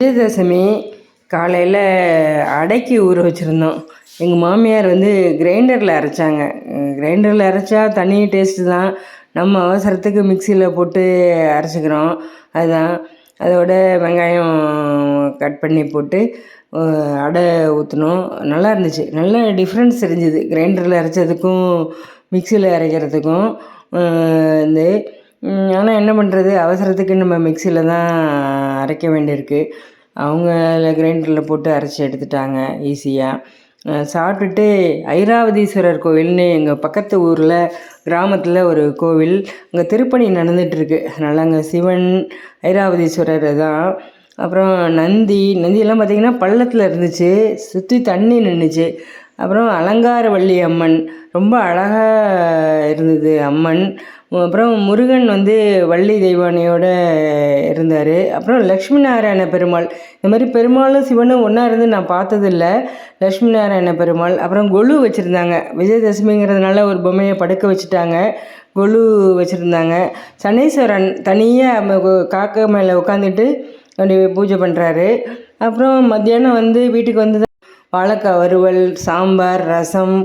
விஜயதசமி காலையில் அடைக்கி ஊற வச்சுருந்தோம். எங்கள் மாமியார் வந்து கிரைண்டரில் அரைச்சாங்க. கிரைண்டரில் அரைச்சா தனி டேஸ்ட்டு தான். நம்ம அவசரத்துக்கு மிக்சியில் போட்டு அரைச்சிக்கிறோம். அதுதான் அதோட வெங்காயம் கட் பண்ணி போட்டு அடை ஊற்றினோம் நல்லா இருந்துச்சு. நல்ல டிஃப்ரென்ஸ் தெரிஞ்சுது. கிரைண்டரில் அரைச்சதுக்கும் மிக்சியில் அரைக்கிறதுக்கும். வந்து ஆனால் என்ன பண்ணுறது அவசரத்துக்கு நம்ம மிக்சியில் தான் அரைக்க வேண்டியிருக்கு. அவங்க கிரைண்டரில் போட்டு அரைச்சி எடுத்துட்டாங்க ஈஸியாக சாப்பிட்டுட்டு ஐராவதீஸ்வரர் கோவில்னு எங்கள் பக்கத்து ஊரில் கிராமத்தில் ஒரு கோவில். அங்கே திருப்பணி நடந்துகிட்ருக்கு அதனால் அங்கே சிவன் ஐராவதீஸ்வரர் தான். அப்புறம் நந்தி நந்தியெல்லாம் பார்த்திங்கன்னா பள்ளத்தில் இருந்துச்சு. சுற்றி தண்ணி நின்றுச்சு அப்புறம் அலங்காரவள்ளி அம்மன் ரொம்ப அழகாக இருந்தது அம்மன். அப்புறம் முருகன் வந்து வள்ளி தெய்வானையோடு இருந்தார். அப்புறம் லக்ஷ்மி நாராயண பெருமாள். இந்த மாதிரி பெருமாளும் சிவனும் ஒன்றா இருந்து நான் பார்த்ததில்ல. லக்ஷ்மி நாராயண பெருமாள். அப்புறம் கொலு வச்சுருந்தாங்க. விஜயதசமிங்கிறதுனால ஒரு பொம்மையை படுக்க வச்சுட்டாங்க. கொலு வச்சுருந்தாங்க. சனீஸ்வரன் தனியாக காக்கா மேலே உட்காந்துட்டு அப்படி பூஜை பண்ணுறாரு அப்புறம் மத்தியானம் வந்து வீட்டுக்கு வந்து வாழைக்காய் வறுவல் சாம்பார் ரசம்